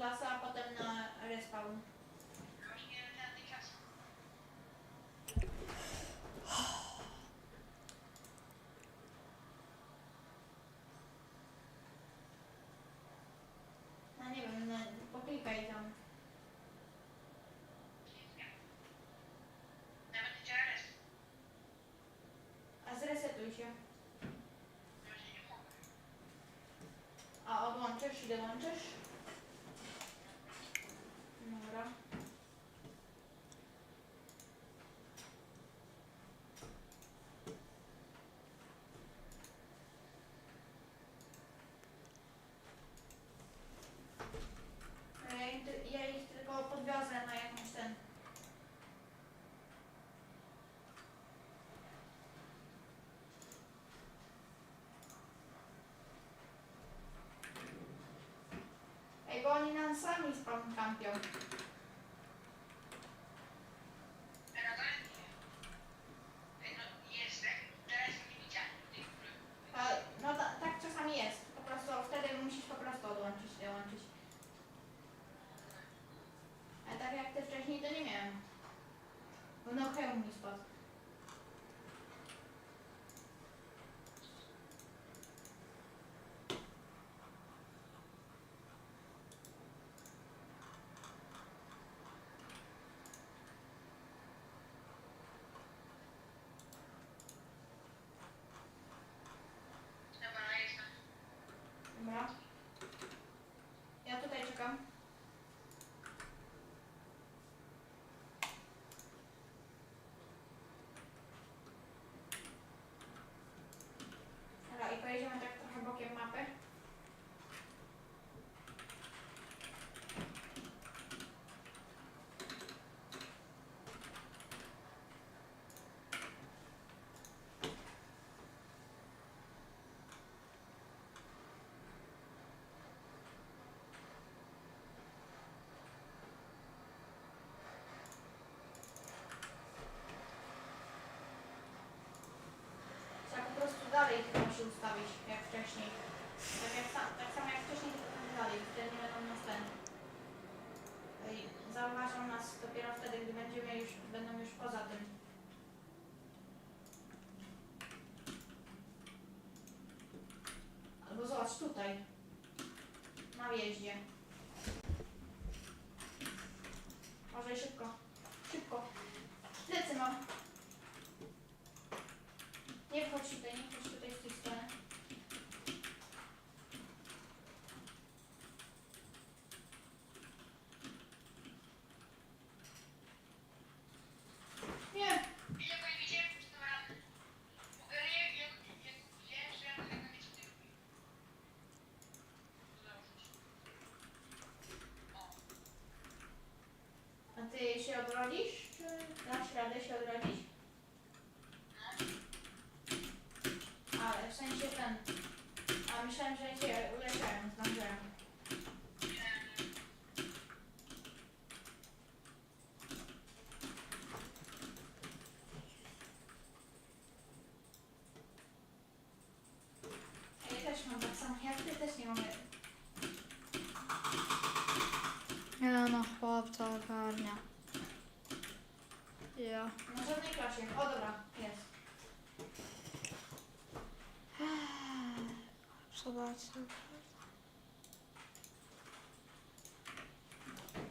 klasę, a potem na respawn. No nie wiem, no, poklikaj tam. A zresetuj się. A odłączysz i dołączysz? Dobra. Ja ich, ty- ja ich tylko podwiozę na jakąś ten. Ej, bo oni nam sami spawn kampią. A, no ta, tak czasami jest. Po prostu wtedy musisz po prostu odłączyć dołączyć. A tak jak ty wcześniej to nie miałem. Bo no hełm mi spadł. Dobra. Ja tutaj czekam. Dobra, i pojedziemy tak trochę bokiem mapy. Trzeba po prostu dalej chyba się ustawić, jak wcześniej. Tak, jak sam, tak samo jak wcześniej, tylko tak dalej. Wtedy nie będą nas ten... Ej, Zauważą nas dopiero wtedy, gdy będziemy już, będą już poza tym. Albo zobacz tutaj. Na wjeździe. Może szybko. Szybko. Wchodź tutaj, nie wchodź tutaj z tej strony. Nie, a ty się odrodzisz? Czy dasz radę się odrodzić? Ale w sensie ten. A myślałem, że cię uleczyłem, zdążyłem. Ja też mam tak samo, jak ty też nie mamy. Nie no, chłopca ogarnia. Ja. Na żadnej klasie. O dobra, jest. Zobaczę.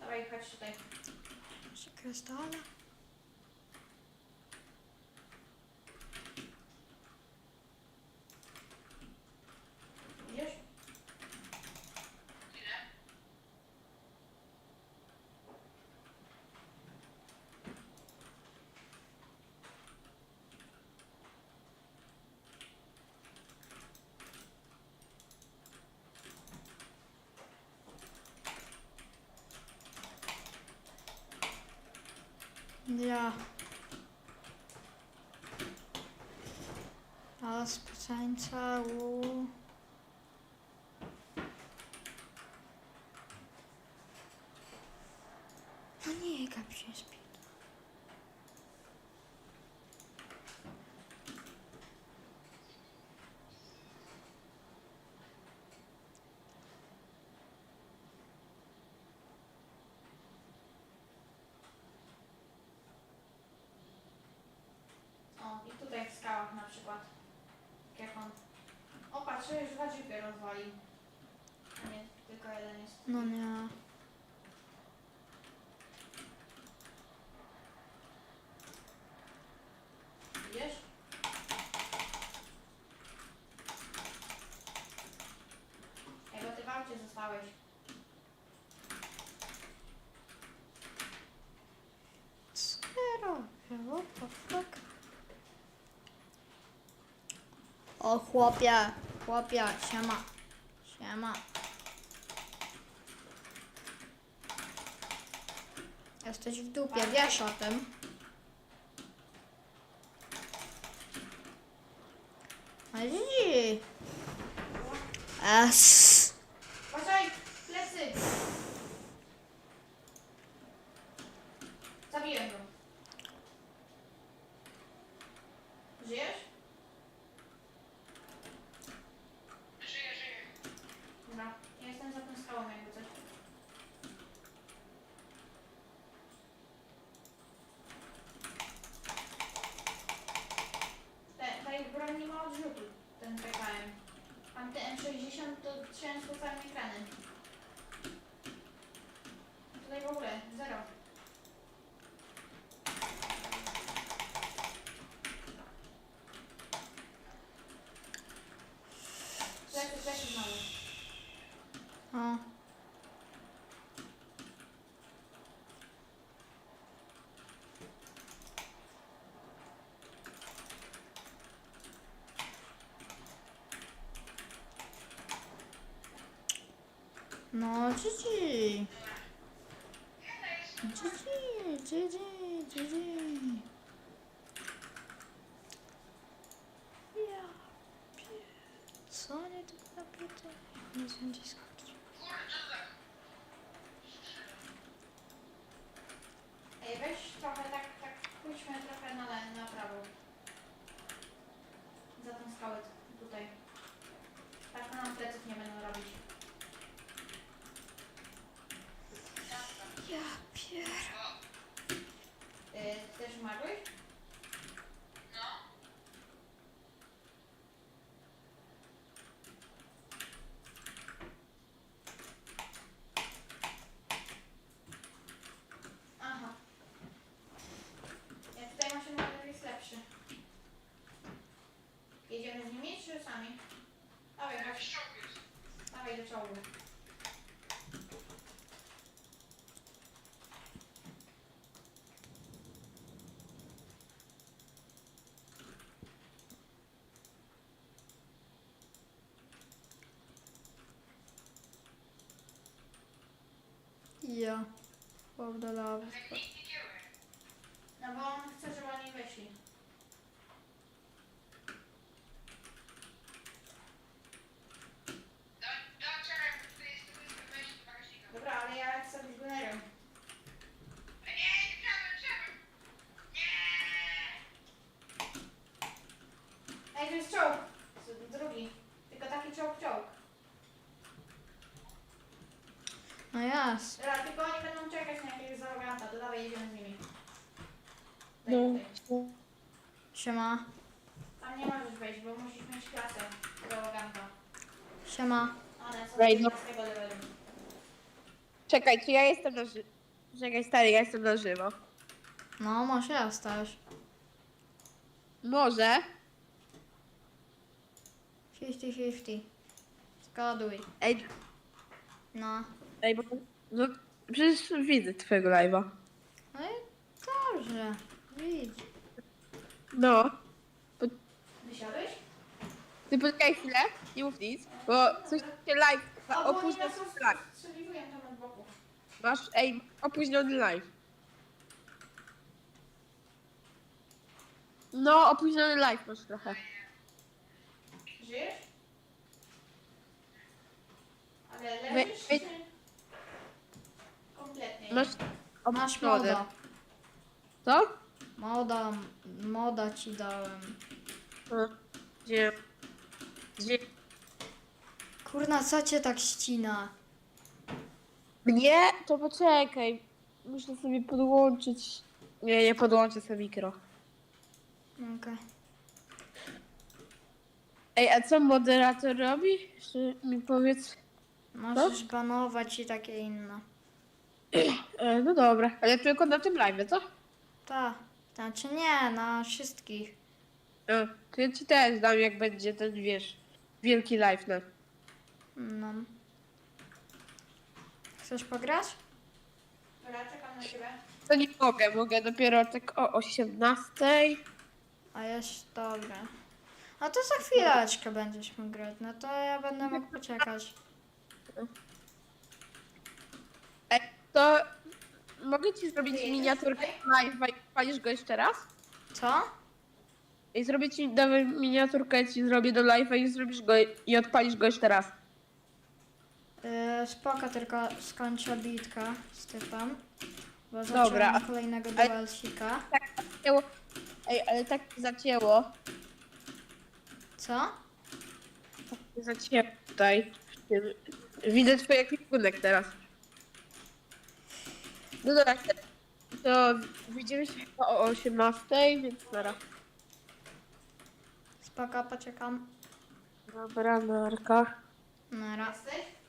Dawaj, chodź tutaj. Może krystale? Ja. Ale spoceńca, uuu. No nie, gap się śpi. Ekipie rozwalił. A nie, tylko jeden jest. No nie. Widzisz? Ej, bo ty w aucie zostałeś. Co ja robię? What the fuck? O chłopie, chłopie, siema. Siema. Jesteś w dupie, wiesz o tym. A zi. Plecy, plecy znowu. O. No, GG. GG, GG, GG. Ja pier... Co nie tak naprawdę? Nie wiem, gdzie skończyć. Kurde, Ej, weź trochę tak, tak, pójdźmy trochę na, le- na prawo. Za tą skałę t- tutaj. Tak nam pleców nie będą robić. Ja pier... Yy, też umarłeś? no. Aha. Ja tutaj maszyn model jest lepszy. Jedziemy z nimi czy sami? Dawaj, Jak chodź, ściąg jest. dawaj do czołgu. Ja. Kieruje. No bo on chce, żeby oni weszli. Da, da, czekaj, bo tutaj jest tylko wejście do bagażnika. Dobra, ale ja chcę być gunnerem. A nie, nie chciałem, chciałem. Nie! Ej, to jest czołg. Z- Drugi. Tylko taki czołg, czołg. No jas. Dobra, tylko oni będą czekać na jakiegoś zaroganta, to dawaj jedziemy z nimi. No. Tutaj. Siema. Tam nie możesz wejść, bo musisz mieć klasę zaroganta. Siema. One są Wejdą. 15 levelu. Czekaj, czy ja jestem na żywo? Czekaj, stary, ja jestem na żywo. No, może jesteś. Może. 50-50. Zgaduj. Ej, No. Ej, bo... No, przecież widzę twojego live'a. No i dobrze. Widz. No. Wysiadłeś? Ty poczekaj chwilę, nie mów nic, bo coś się live... O, bo oni Opóźniony nas live. strzeliwują tam od boku. Masz, ej, opóźniony live. No, opóźniony live masz trochę. Żyjesz? Ale Wy- leżysz wy- czy... Masz Masz moda. Co? Moda, moda ci dałem. Gdzie? Gdzie? Kurna, co cię tak ścina? Mnie? To poczekaj. Muszę sobie podłączyć. Nie, nie podłączę sobie mikro. Okej. Ej, a co moderator robi? Jeszcze mi powiedz. Możesz banować i takie inne. E, no dobra, ale tylko na tym live, co? Tak. Znaczy nie, na wszystkich. E, to ja ci też dam, jak będzie ten, wiesz, wielki live, no. No. Chcesz pograć? Dobra, czekam na ciebie. To nie mogę, mogę dopiero tak o 18. A jeszcze, dobra. A to za chwileczkę będziesz mógł grać, no to ja będę mógł poczekać. To mogę ci zrobić miniaturkę jesteś live i palisz go jeszcze raz? Co? I zrobię ci dawaj miniaturkę, ci zrobię do live'a i zrobisz go i odpalisz go jeszcze raz. Yy, spoko, tylko skończę bitkę z typem. Bo Dobra. kolejnego Ale- duelsika. Zacięło. Ej, ale tak zacięło. Co? Tak zacięło tutaj. w tym. Widzę twój ekwipunek teraz. No dobra, to widzimy się chyba o 18, więc nara. Spoko, poczekam. Dobra, narka. Nara. Jesteś?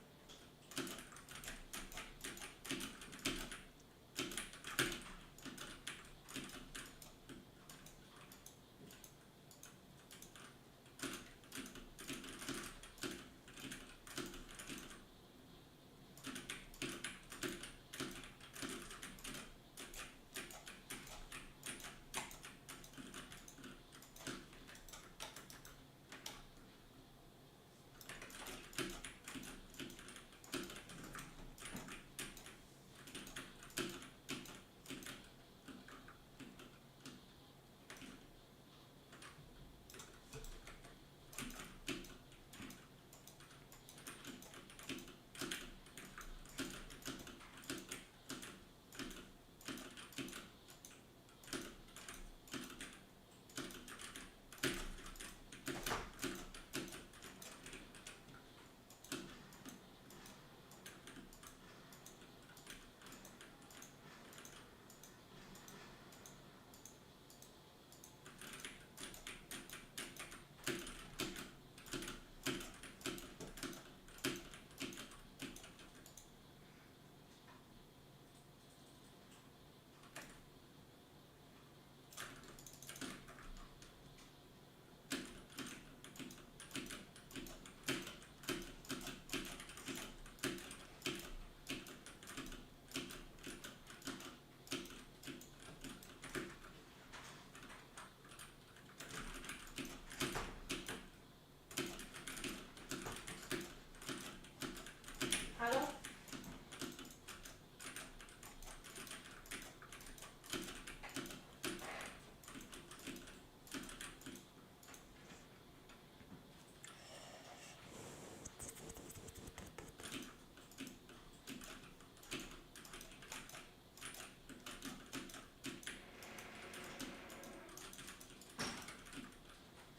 Halo?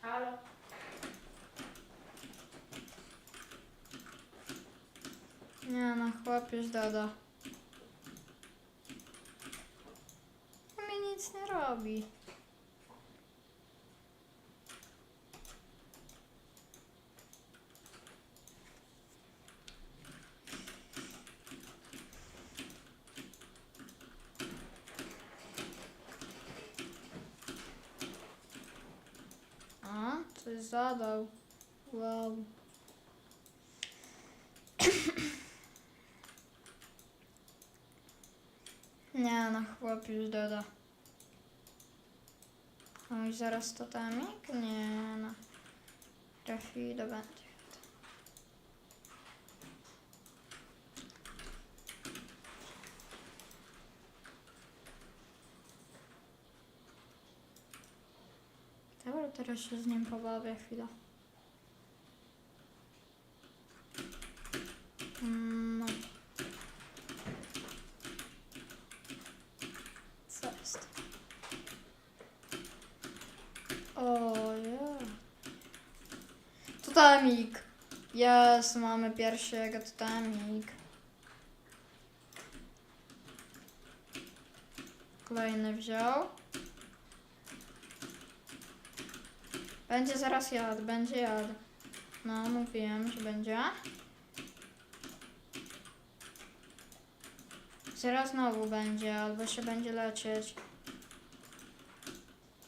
Halo? Nie chłop już doda. On mi nic nie robi. A, coś zadał. Wow. Nie no, chłop już doda. Oj, zaraz totemik? Nie no. Trafido będzie. Dobra, teraz się z nim pobawię chwilę. Mm, No. Co jest? O, ja. Totemik. Jest, mamy pierwszego totemik. Kolejny wziął. Będzie zaraz jad, będzie jad. No, mówiłem, że będzie. Zaraz znowu będzie, albo się będzie lecieć.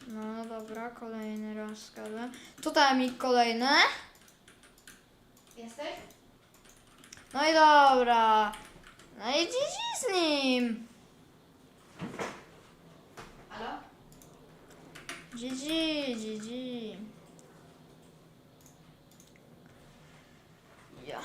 No dobra, kolejny raz skadę. Tutaj mi kolejny. Jesteś? No i dobra. No i GG z nim. Halo? GG, GG. Ja.